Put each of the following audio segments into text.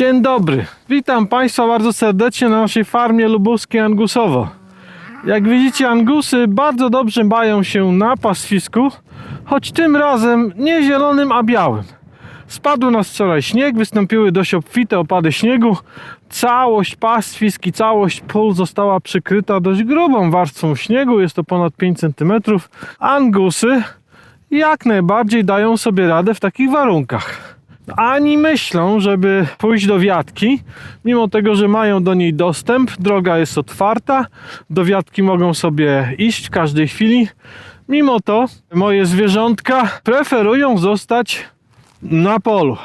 Dzień dobry, witam Państwa bardzo serdecznie na naszej farmie lubuskiej Angusowo. Jak widzicie, Angusy bardzo dobrze bają się na pastwisku, choć tym razem nie zielonym, a białym. Spadł nas wczoraj śnieg, wystąpiły dość obfite opady śniegu. Całość pastwisk i całość pól została przykryta dość grubą warstwą śniegu, jest to ponad 5 cm. Angusy jak najbardziej dają sobie radę w takich warunkach. Ani myślą, żeby pójść do wiatki, mimo tego, że mają do niej dostęp, droga jest otwarta, do wiatki mogą sobie iść w każdej chwili. Mimo to moje zwierzątka preferują zostać na polu.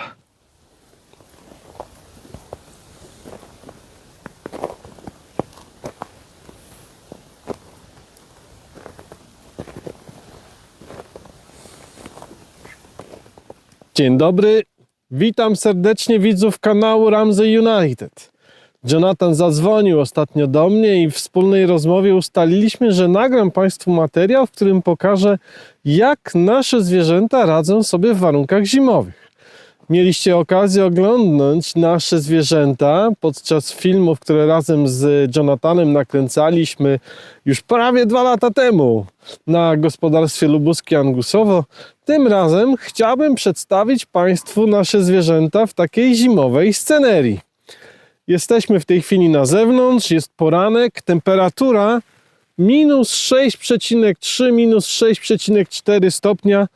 Dzień dobry, witam serdecznie widzów kanału Ramsey United. Jonathan zadzwonił ostatnio do mnie i w wspólnej rozmowie ustaliliśmy, że nagram Państwu materiał, w którym pokażę, jak nasze zwierzęta radzą sobie w warunkach zimowych. Mieliście okazję oglądnąć nasze zwierzęta podczas filmów, które razem z Jonathanem nakręcaliśmy już prawie dwa lata temu na gospodarstwie lubuskie Angusowo. Tym razem chciałbym przedstawić Państwu nasze zwierzęta w takiej zimowej scenerii. Jesteśmy w tej chwili na zewnątrz, jest poranek, temperatura minus 6,3, minus 6,4 stopnia,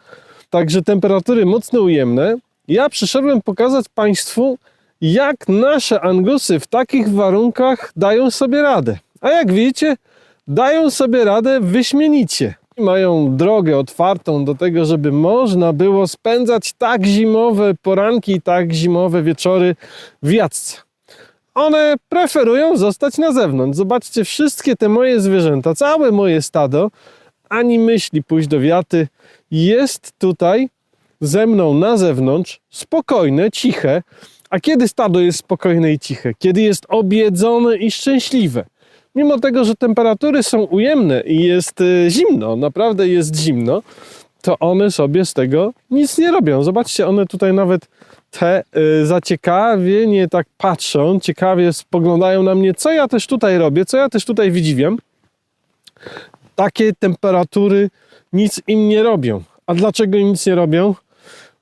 także temperatury mocno ujemne. Ja przyszedłem pokazać Państwu, jak nasze angusy w takich warunkach dają sobie radę. A jak widzicie, dają sobie radę wyśmienicie. Mają drogę otwartą do tego, żeby można było spędzać tak zimowe poranki i tak zimowe wieczory w jacce. One preferują zostać na zewnątrz. Zobaczcie, wszystkie te moje zwierzęta, całe moje stado, ani myśli pójść do wiaty, jest tutaj ze mną na zewnątrz, spokojne, ciche. A kiedy stado jest spokojne i ciche? Kiedy jest obiedzone i szczęśliwe. Mimo tego, że temperatury są ujemne i jest y, zimno, naprawdę jest zimno, to one sobie z tego nic nie robią. Zobaczcie, one tutaj nawet te y, zaciekawienie tak patrzą, ciekawie spoglądają na mnie, co ja też tutaj robię, co ja też tutaj wydziwiam. Takie temperatury nic im nie robią. A dlaczego nic nie robią?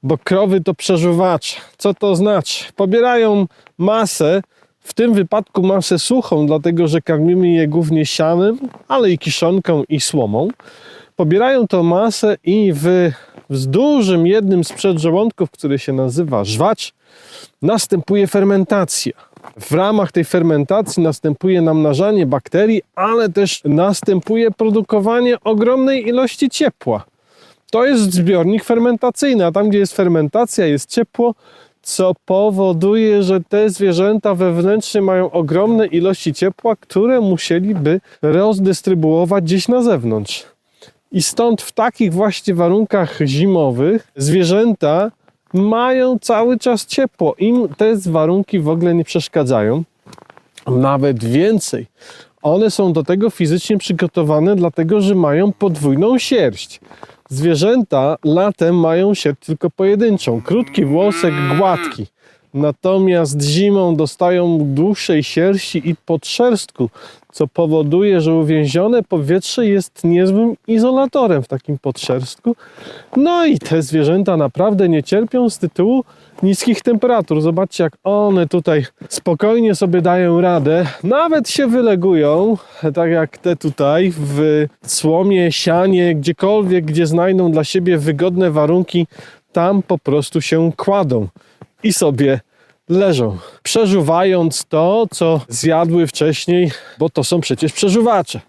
Bo krowy to przeżuwacze. Co to znaczy? Pobierają masę, w tym wypadku masę suchą, dlatego że karmimy je głównie sianem, ale i kiszonką i słomą. Pobierają tą masę i w, w dużym jednym z przedżołądków, który się nazywa żwacz, następuje fermentacja. W ramach tej fermentacji następuje namnażanie bakterii, ale też następuje produkowanie ogromnej ilości ciepła. To jest zbiornik fermentacyjny, a tam, gdzie jest fermentacja, jest ciepło, co powoduje, że te zwierzęta wewnętrznie mają ogromne ilości ciepła, które musieliby rozdystrybuować gdzieś na zewnątrz. I stąd w takich właśnie warunkach zimowych zwierzęta mają cały czas ciepło. Im te warunki w ogóle nie przeszkadzają. Nawet więcej. One są do tego fizycznie przygotowane, dlatego że mają podwójną sierść. Zwierzęta latem mają sierść tylko pojedynczą. Krótki włosek, gładki. Natomiast zimą dostają dłuższej sierści i podszerstku, co powoduje, że uwięzione powietrze jest niezłym izolatorem w takim podszerstku. No i te zwierzęta naprawdę nie cierpią z tytułu niskich temperatur. Zobaczcie, jak one tutaj spokojnie sobie dają radę. Nawet się wylegują, tak jak te tutaj w słomie, sianie, gdziekolwiek, gdzie znajdą dla siebie wygodne warunki, tam po prostu się kładą i sobie leżą, przeżuwając to, co zjadły wcześniej, bo to są przecież przeżuwacze.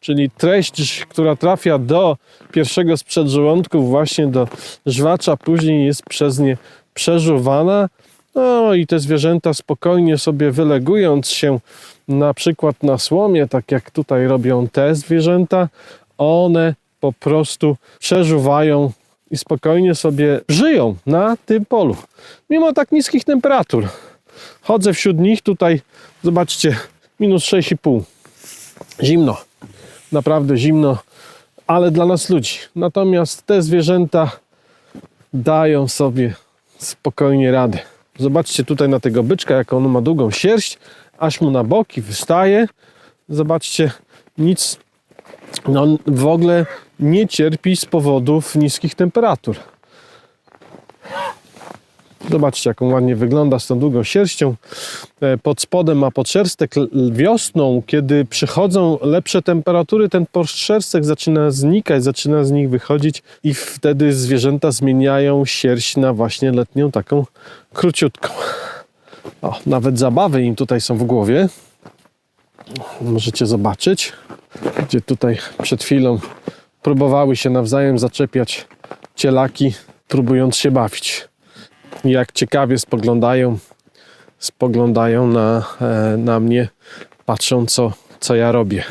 Czyli treść, która trafia do pierwszego z przedżołądków, właśnie do żwacza, później jest przez nie przeżuwana. No i te zwierzęta spokojnie sobie wylegując się na przykład na słomie, tak jak tutaj robią te zwierzęta, one po prostu przeżuwają i spokojnie sobie żyją na tym polu. Mimo tak niskich temperatur. Chodzę wśród nich tutaj, zobaczcie, minus 6,5. Zimno. Naprawdę zimno, ale dla nas ludzi. Natomiast te zwierzęta dają sobie spokojnie radę. Zobaczcie tutaj na tego byczka, jak on ma długą sierść, aż mu na boki wystaje. Zobaczcie, nic on w ogóle nie cierpi z powodów niskich temperatur. Zobaczcie, jak on ładnie wygląda z tą długą sierścią. E, Pod spodem ma podszerstek. Wiosną, kiedy przychodzą lepsze temperatury, ten podszerstek zaczyna znikać, zaczyna z nich wychodzić i wtedy zwierzęta zmieniają sierść na właśnie letnią, taką króciutką. O, nawet zabawy im tutaj są w głowie. Możecie zobaczyć, gdzie tutaj przed chwilą próbowały się nawzajem zaczepiać cielaki, próbując się bawić. Jak ciekawie spoglądają, spoglądają na, e, na mnie, patrzą co, co ja robię.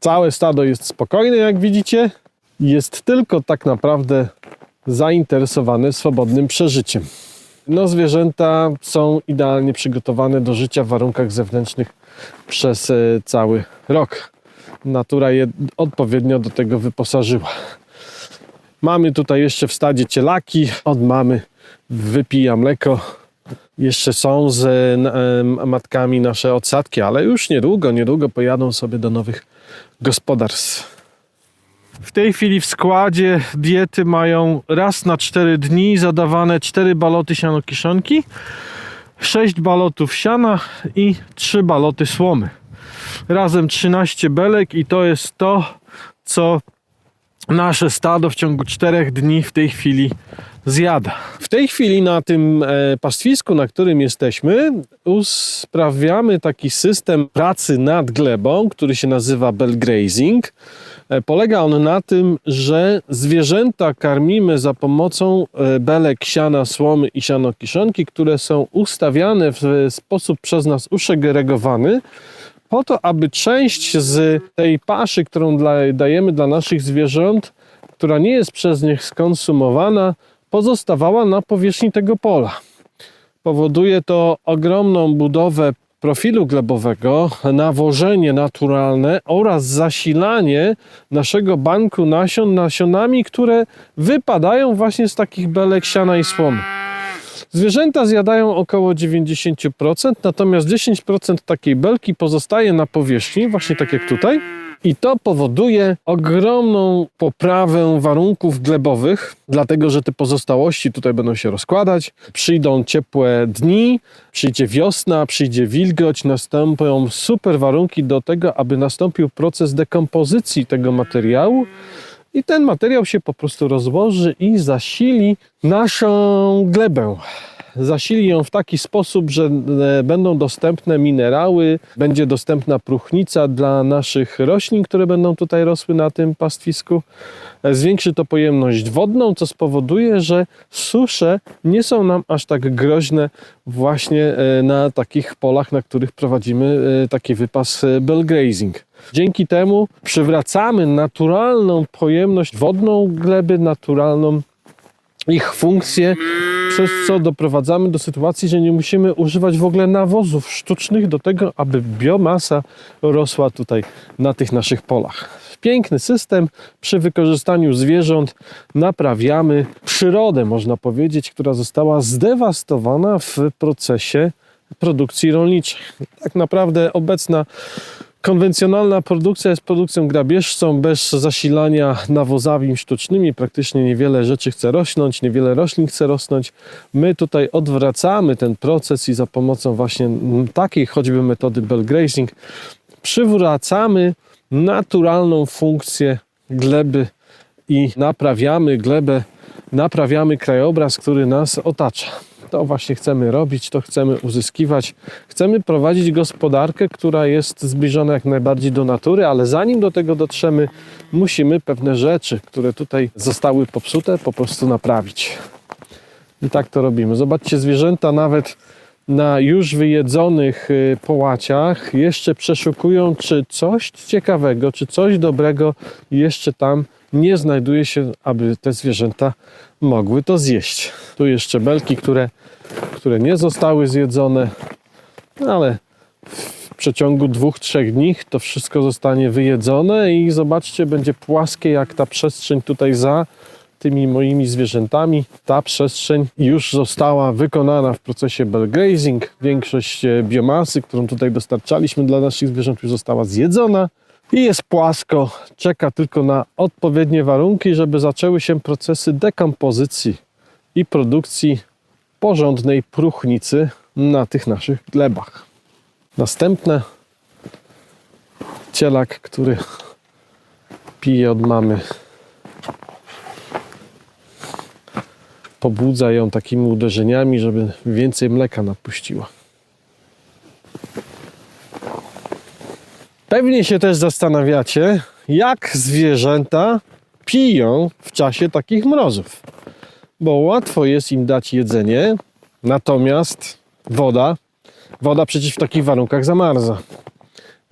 Całe stado jest spokojne, jak widzicie. Jest tylko tak naprawdę zainteresowane swobodnym przeżyciem. No, zwierzęta są idealnie przygotowane do życia w warunkach zewnętrznych przez e, cały rok. Natura je odpowiednio do tego wyposażyła. Mamy tutaj jeszcze w stadzie cielaki. Od mamy wypija mleko. Jeszcze są z matkami nasze odsadki, ale już niedługo, niedługo pojadą sobie do nowych gospodarstw. W tej chwili w składzie diety mają raz na 4 dni zadawane 4 baloty sianokiszonki, 6 balotów siana i 3 baloty słomy. Razem 13 belek i to jest to, co nasze stado w ciągu 4 dni w tej chwili zjada. W tej chwili na tym e, pastwisku, na którym jesteśmy, usprawiamy taki system pracy nad glebą, który się nazywa bell grazing. E, Polega on na tym, że zwierzęta karmimy za pomocą e, belek siana, słomy i sianokiszonki, które są ustawiane w sposób przez nas usegregowany, po to, aby część z tej paszy, którą dla, dajemy dla naszych zwierząt, która nie jest przez nich skonsumowana, pozostawała na powierzchni tego pola. Powoduje to ogromną budowę profilu glebowego, nawożenie naturalne oraz zasilanie naszego banku nasion nasionami, które wypadają właśnie z takich belek siana i słomy. Zwierzęta zjadają około 90%, natomiast 10% takiej belki pozostaje na powierzchni, właśnie tak jak tutaj. I to powoduje ogromną poprawę warunków glebowych, dlatego że te pozostałości tutaj będą się rozkładać. Przyjdą ciepłe dni, przyjdzie wiosna, przyjdzie wilgoć, nastąpią super warunki do tego, aby nastąpił proces dekompozycji tego materiału. I ten materiał się po prostu rozłoży i zasili naszą glebę. Zasili ją w taki sposób, że e, będą dostępne minerały, będzie dostępna próchnica dla naszych roślin, które będą tutaj rosły na tym pastwisku. E, Zwiększy to pojemność wodną, co spowoduje, że susze nie są nam aż tak groźne właśnie e, na takich polach, na których prowadzimy taki wypas e, bell grazing. Dzięki temu przywracamy naturalną pojemność wodną gleby, naturalną ich funkcję, przez co doprowadzamy do sytuacji, że nie musimy używać w ogóle nawozów sztucznych do tego, aby biomasa rosła tutaj na tych naszych polach. Piękny system. Przy wykorzystaniu zwierząt naprawiamy przyrodę, można powiedzieć, która została zdewastowana w procesie produkcji rolniczej. Tak naprawdę obecna Konwencjonalna produkcja jest produkcją grabieżcą bez zasilania nawozami sztucznymi. Praktycznie niewiele rzeczy chce rosnąć, niewiele roślin chce rosnąć. My tutaj odwracamy ten proces i za pomocą właśnie takiej choćby metody bell grazing przywracamy naturalną funkcję gleby i naprawiamy glebę, naprawiamy krajobraz, który nas otacza. To właśnie chcemy robić, to chcemy uzyskiwać. Chcemy prowadzić gospodarkę, która jest zbliżona jak najbardziej do natury, ale zanim do tego dotrzemy, musimy pewne rzeczy, które tutaj zostały popsute, po prostu naprawić. I tak to robimy. Zobaczcie, zwierzęta nawet na już wyjedzonych y, połaciach jeszcze przeszukują, czy coś ciekawego, czy coś dobrego jeszcze tam nie znajduje się, aby te zwierzęta mogły to zjeść. Tu jeszcze belki, które, które nie zostały zjedzone, no ale w przeciągu dwóch, trzech dni to wszystko zostanie wyjedzone i zobaczcie, będzie płaskie jak ta przestrzeń tutaj za tymi moimi zwierzętami. Ta przestrzeń już została wykonana w procesie belgrazing. Większość e, biomasy, którą tutaj dostarczaliśmy dla naszych zwierząt, już została zjedzona i jest płasko. Czeka tylko na odpowiednie warunki, żeby zaczęły się procesy dekompozycji i produkcji porządnej próchnicy na tych naszych glebach. Następne cielak, który pije od mamy. Pobudza ją takimi uderzeniami, żeby więcej mleka napuściła. Pewnie się też zastanawiacie, jak zwierzęta piją w czasie takich mrozów. Bo łatwo jest im dać jedzenie, natomiast woda, woda przecież w takich warunkach zamarza.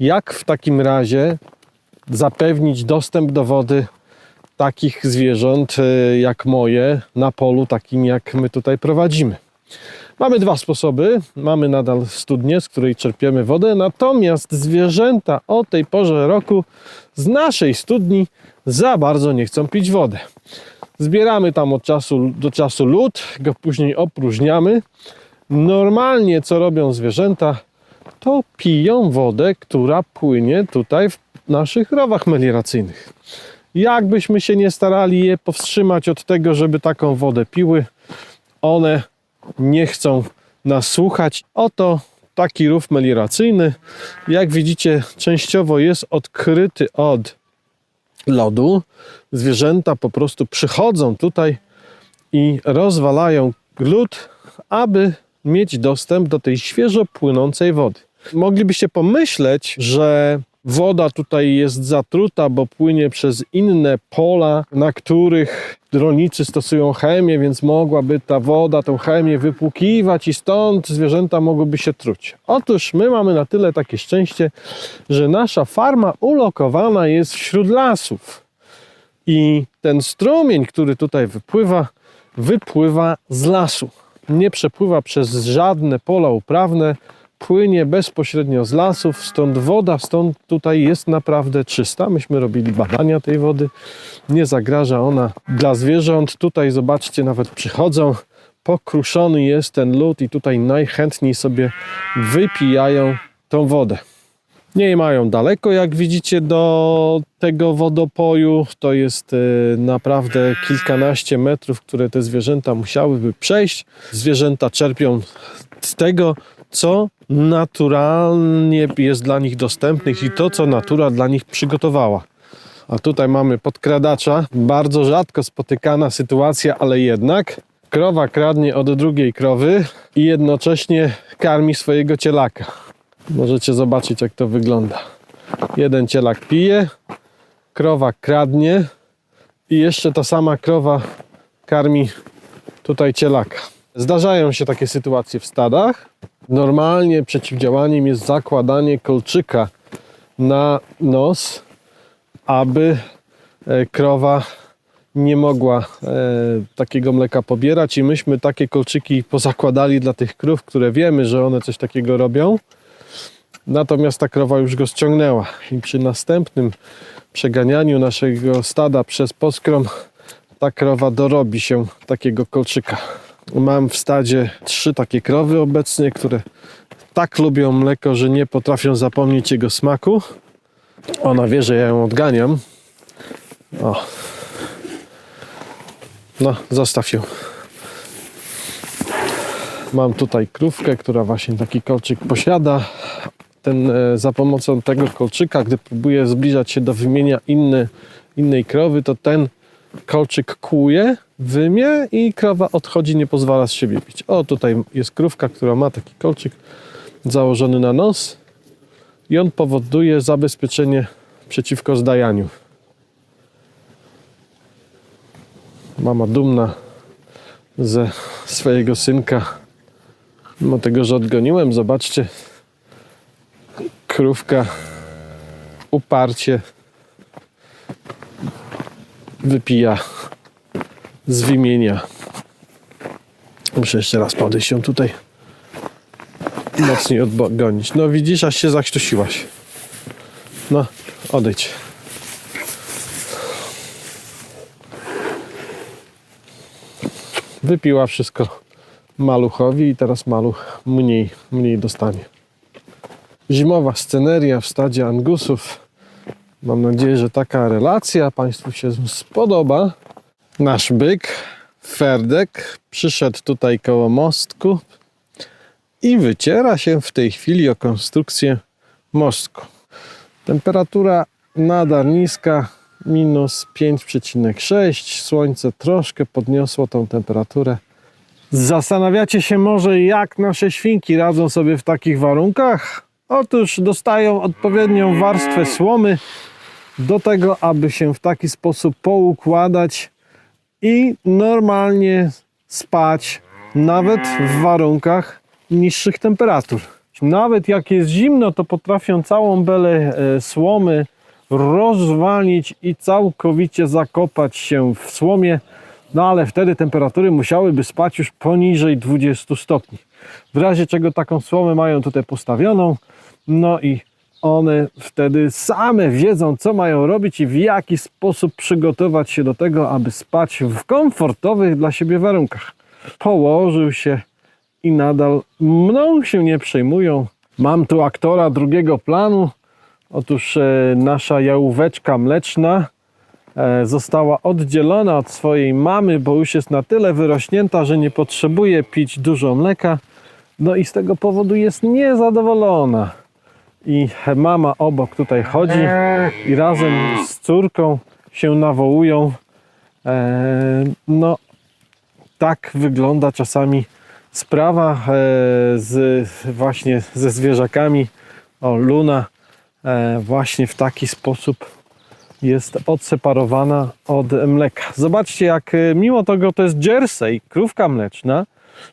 Jak w takim razie zapewnić dostęp do wody takich zwierząt e, jak moje na polu takim jak my tutaj prowadzimy? Mamy dwa sposoby. Mamy nadal studnię, z której czerpiemy wodę, natomiast zwierzęta o tej porze roku z naszej studni za bardzo nie chcą pić wodę. Zbieramy tam od czasu do czasu lód, go później opróżniamy. Normalnie co robią zwierzęta, to piją wodę, która płynie tutaj w naszych rowach melioracyjnych. Jakbyśmy się nie starali je powstrzymać od tego, żeby taką wodę piły, one nie chcą nas słuchać. Oto taki rów melioracyjny. Jak widzicie, częściowo jest odkryty od lodu. Zwierzęta po prostu przychodzą tutaj i rozwalają lód, aby mieć dostęp do tej świeżo płynącej wody. Moglibyście pomyśleć, że woda tutaj jest zatruta, bo płynie przez inne pola, na których rolnicy stosują chemię, więc mogłaby ta woda tą chemię wypłukiwać i stąd zwierzęta mogłyby się truć. Otóż my mamy na tyle takie szczęście, że nasza farma ulokowana jest wśród lasów. I ten strumień, który tutaj wypływa, wypływa z lasu. Nie przepływa przez żadne pola uprawne, płynie bezpośrednio z lasów, stąd woda, stąd tutaj jest naprawdę czysta. Myśmy robili badania tej wody, nie zagraża ona dla zwierząt. Tutaj zobaczcie, nawet przychodzą, pokruszony jest ten lód i tutaj najchętniej sobie wypijają tą wodę. Nie mają daleko, jak widzicie, do tego wodopoju. To jest e, naprawdę kilkanaście metrów, które te zwierzęta musiałyby przejść. Zwierzęta czerpią z tego, co naturalnie jest dla nich dostępnych i to, co natura dla nich przygotowała. A tutaj mamy podkradacza. Bardzo rzadko spotykana sytuacja, ale jednak. Krowa kradnie od drugiej krowy i jednocześnie karmi swojego cielaka. Możecie zobaczyć, jak to wygląda. Jeden cielak pije, krowa kradnie i jeszcze ta sama krowa karmi tutaj cielaka. Zdarzają się takie sytuacje w stadach. Normalnie przeciwdziałaniem jest zakładanie kolczyka na nos, aby e, krowa nie mogła e, takiego mleka pobierać i myśmy takie kolczyki pozakładali dla tych krów, które wiemy, że one coś takiego robią. Natomiast ta krowa już go ściągnęła i przy następnym przeganianiu naszego stada przez poskrom ta krowa dorobi się takiego kolczyka. Mam w stadzie trzy takie krowy obecnie, które tak lubią mleko, że nie potrafią zapomnieć jego smaku. Ona wie, że ja ją odganiam. O. No, zostaw ją. Mam tutaj krówkę, która właśnie taki kolczyk posiada. Ten, e, za pomocą tego kolczyka, gdy próbuje zbliżać się do wymienia inny, innej krowy, to ten kolczyk kłuje, wymie i krowa odchodzi, nie pozwala z siebie pić. O, tutaj jest krówka, która ma taki kolczyk założony na nos i on powoduje zabezpieczenie przeciwko zdajaniu. Mama dumna ze swojego synka. Mimo tego, że odgoniłem, zobaczcie, krówka uparcie wypija z wymienia. Muszę jeszcze raz podejść ją tutaj mocniej odgonić. No widzisz, aż się zakrztusiłaś. No, odejdź. Wypiła wszystko maluchowi i teraz maluch mniej, mniej dostanie. Zimowa sceneria w stadzie Angusów. Mam nadzieję, że taka relacja Państwu się spodoba. Nasz byk, Ferdek, przyszedł tutaj koło mostku i wyciera się w tej chwili o konstrukcję mostku. Temperatura nadal niska, minus 5,6. Słońce troszkę podniosło tą temperaturę. Zastanawiacie się może, jak nasze świnki radzą sobie w takich warunkach? Otóż dostają odpowiednią warstwę słomy do tego, aby się w taki sposób poukładać i normalnie spać, nawet w warunkach niższych temperatur. Nawet jak jest zimno, to potrafią całą belę e, słomy rozwalić i całkowicie zakopać się w słomie, no ale wtedy temperatury musiałyby spać już poniżej 20 stopni. W razie czego taką słomę mają tutaj postawioną, no i one wtedy same wiedzą, co mają robić i w jaki sposób przygotować się do tego, aby spać w komfortowych dla siebie warunkach. Położył się i nadal mną się nie przejmują. Mam tu aktora drugiego planu. Otóż e, nasza jałóweczka mleczna e, została oddzielona od swojej mamy, bo już jest na tyle wyrośnięta, że nie potrzebuje pić dużo mleka. No i z tego powodu jest niezadowolona. I mama obok tutaj chodzi i razem z córką się nawołują. E, no, tak wygląda czasami sprawa e, z, właśnie ze zwierzakami. O, Luna e, właśnie w taki sposób jest odseparowana od mleka. Zobaczcie, jak mimo tego to jest jersey, krówka mleczna,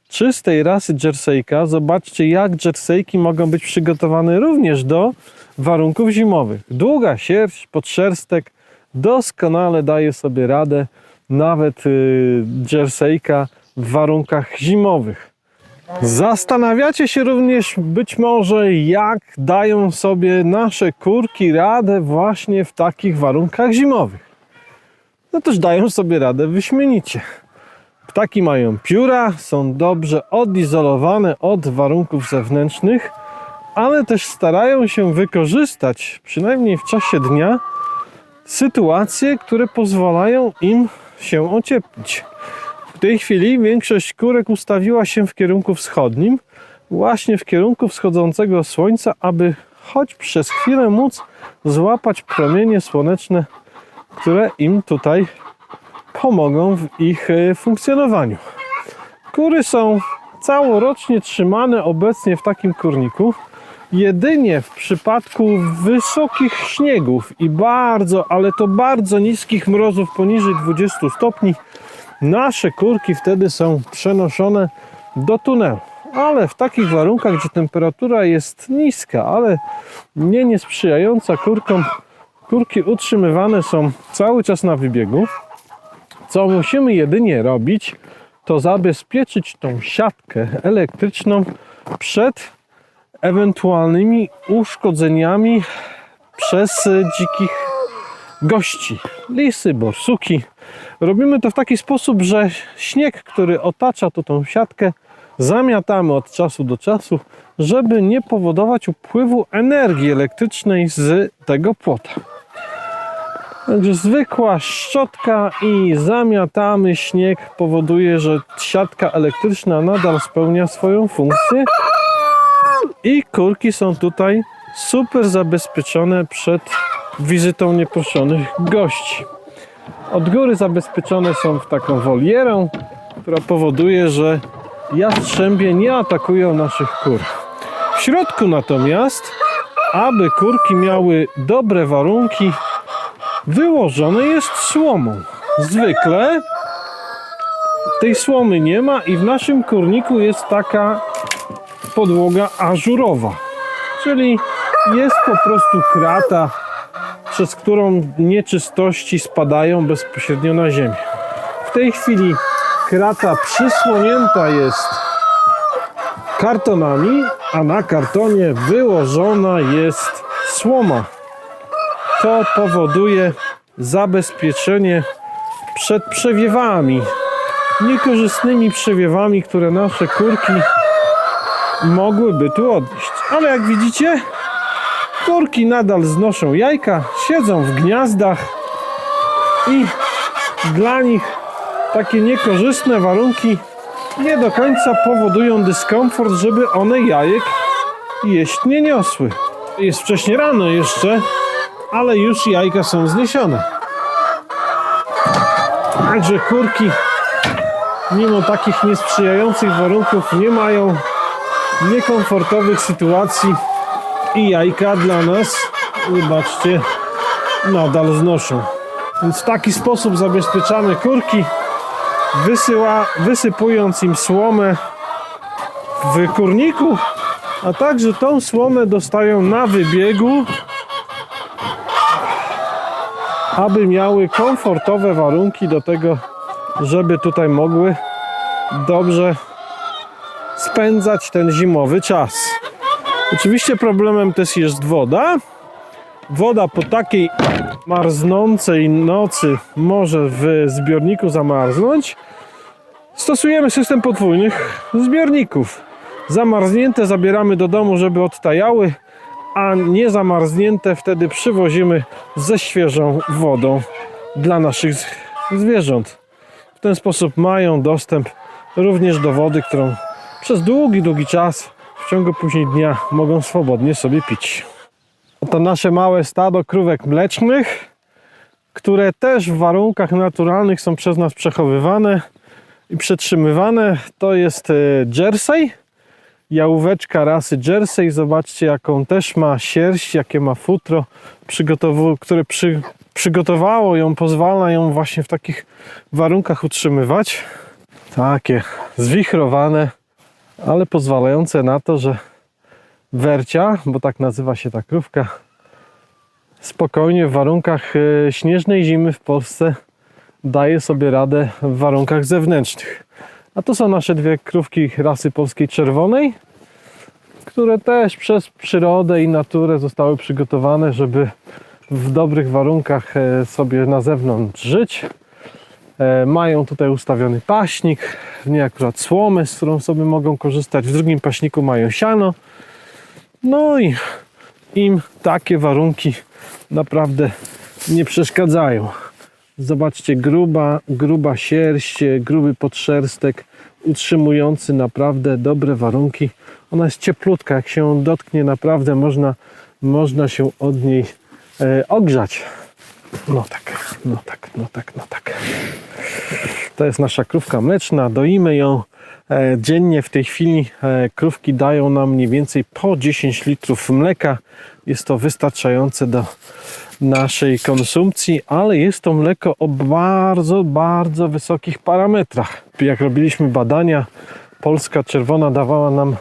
czystej rasy jerseyka. Zobaczcie, jak jerseyki mogą być przygotowane również do warunków zimowych. Długa sierść, podszerstek doskonale daje sobie radę nawet y, jerseyka w warunkach zimowych. Zastanawiacie się również być może, jak dają sobie nasze kurki radę właśnie w takich warunkach zimowych. No też dają sobie radę wyśmienicie. Ptaki mają pióra, są dobrze odizolowane od warunków zewnętrznych, ale też starają się wykorzystać, przynajmniej w czasie dnia, sytuacje, które pozwalają im się ocieplić. W tej chwili większość kurek ustawiła się w kierunku wschodnim, właśnie w kierunku wschodzącego słońca, aby choć przez chwilę móc złapać promienie słoneczne, które im tutaj pomogą w ich e, funkcjonowaniu. Kury są całorocznie trzymane obecnie w takim kurniku. Jedynie w przypadku wysokich śniegów i bardzo, ale to bardzo niskich mrozów poniżej 20 stopni, nasze kurki wtedy są przenoszone do tunelu. Ale w takich warunkach, gdzie temperatura jest niska, ale nie niesprzyjająca kurkom, kurki utrzymywane są cały czas na wybiegu. Co musimy jedynie robić, to zabezpieczyć tą siatkę elektryczną przed ewentualnymi uszkodzeniami przez dzikich gości, lisy, borsuki. Robimy to w taki sposób, że śnieg, który otacza tu tą siatkę, zamiatamy od czasu do czasu, żeby nie powodować upływu energii elektrycznej z tego płota. Także zwykła szczotka i zamiatamy śnieg powoduje, że siatka elektryczna nadal spełnia swoją funkcję i kurki są tutaj super zabezpieczone przed wizytą nieproszonych gości. Od góry zabezpieczone są w taką wolierę, która powoduje, że jastrzębie nie atakują naszych kur. W środku natomiast, aby kurki miały dobre warunki, wyłożone jest słomą. Zwykle tej słomy nie ma i w naszym kurniku jest taka podłoga ażurowa, czyli jest po prostu krata, przez którą nieczystości spadają bezpośrednio na ziemię. W tej chwili krata przysłonięta jest kartonami, a na kartonie wyłożona jest słoma. To powoduje zabezpieczenie przed przewiewami niekorzystnymi przewiewami, które nasze kurki mogłyby tu odnieść. Ale jak widzicie, kurki nadal znoszą jajka, siedzą w gniazdach i dla nich takie niekorzystne warunki nie do końca powodują dyskomfort, żeby one jajek jeść nie niosły. Jest wcześnie rano jeszcze, ale już jajka są zniesione. Także kurki, mimo takich niesprzyjających warunków, nie mają niekomfortowych sytuacji i jajka dla nas, zobaczcie, nadal znoszą. Więc w taki sposób zabezpieczamy kurki, wysyła, wysypując im słomę w kurniku, a także tą słomę dostają na wybiegu, aby miały komfortowe warunki do tego, żeby tutaj mogły dobrze spędzać ten zimowy czas. Oczywiście problemem też jest woda. Woda po takiej marznącej nocy może w zbiorniku zamarznąć. Stosujemy system podwójnych zbiorników. Zamarznięte zabieramy do domu, żeby odtajały, a nie zamarznięte wtedy przywozimy ze świeżą wodą dla naszych zwierząt. W ten sposób mają dostęp również do wody, którą przez długi, długi czas w ciągu później dnia mogą swobodnie sobie pić. To nasze małe stado krówek mlecznych, które też w warunkach naturalnych są przez nas przechowywane i przetrzymywane. To jest e, Jersey, jałóweczka rasy Jersey. Zobaczcie, jaką też ma sierść, jakie ma futro, które przy, przygotowało ją, pozwala ją właśnie w takich warunkach utrzymywać. Takie zwichrowane, ale pozwalające na to, że wercia, bo tak nazywa się ta krówka, spokojnie w warunkach e, śnieżnej zimy w Polsce daje sobie radę w warunkach zewnętrznych. A to są nasze dwie krówki rasy polskiej czerwonej, które też przez przyrodę i naturę zostały przygotowane, żeby w dobrych warunkach e, sobie na zewnątrz żyć. E, Mają tutaj ustawiony paśnik, w niej akurat słomę, z którą sobie mogą korzystać. W drugim paśniku mają siano. No i im takie warunki naprawdę nie przeszkadzają. Zobaczcie, gruba, gruba sierść, gruby podszerstek, utrzymujący naprawdę dobre warunki. Ona jest cieplutka, jak się dotknie, naprawdę można, można się od niej e, ogrzać. No tak, no tak, no tak, no tak. To jest nasza krówka mleczna, doimy ją e, dziennie. W tej chwili e, krówki dają nam mniej więcej po 10 litrów mleka. Jest to wystarczające do naszej konsumpcji, ale jest to mleko o bardzo, bardzo wysokich parametrach. Jak robiliśmy badania, polska czerwona dawała nam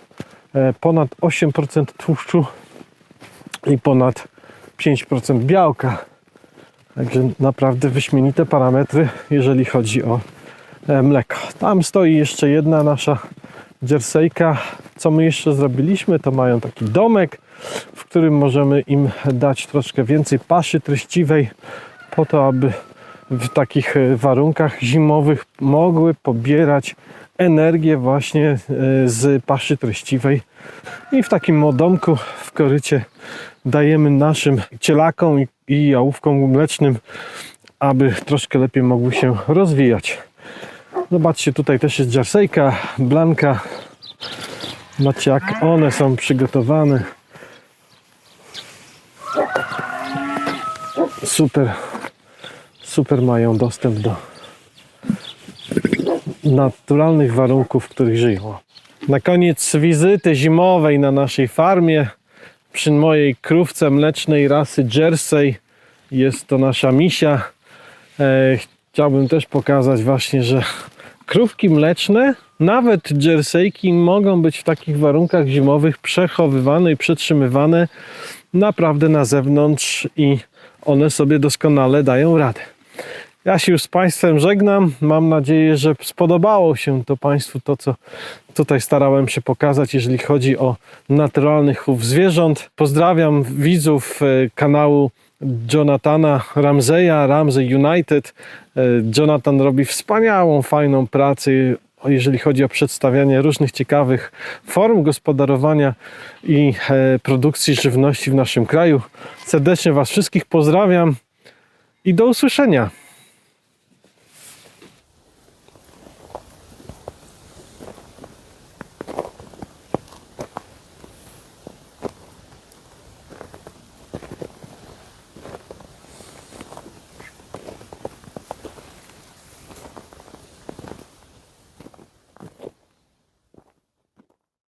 e, ponad 8% tłuszczu i ponad 5% białka. Także naprawdę wyśmienite parametry, jeżeli chodzi o e, mleko. Tam stoi jeszcze jedna nasza jerseyka. Co my jeszcze zrobiliśmy, to mają taki domek, w którym możemy im dać troszkę więcej paszy treściwej, po to, aby w takich e, warunkach zimowych mogły pobierać energię właśnie e, z paszy treściwej. I w takim domku w korycie dajemy naszym cielakom i- jałówkom mlecznym, aby troszkę lepiej mogły się rozwijać. Zobaczcie, tutaj też jest jerseyka, blanka. Zobaczcie, jak one są przygotowane. Super, super mają dostęp do naturalnych warunków, w których żyją. Na koniec wizyty zimowej na naszej farmie przy mojej krówce mlecznej rasy Jersey jest to nasza misia. E, chciałbym też pokazać właśnie, że krówki mleczne, nawet jerseyki mogą być w takich warunkach zimowych przechowywane i przetrzymywane naprawdę na zewnątrz i one sobie doskonale dają radę. Ja się już z Państwem żegnam. Mam nadzieję, że spodobało się to Państwu to, co tutaj starałem się pokazać, jeżeli chodzi o naturalny chów zwierząt. Pozdrawiam widzów e, kanału Jonathana Ramseya, Ramsey United. E, Jonathan robi wspaniałą, fajną pracę, jeżeli chodzi o przedstawianie różnych ciekawych form gospodarowania i e, produkcji żywności w naszym kraju. Serdecznie Was wszystkich pozdrawiam i do usłyszenia.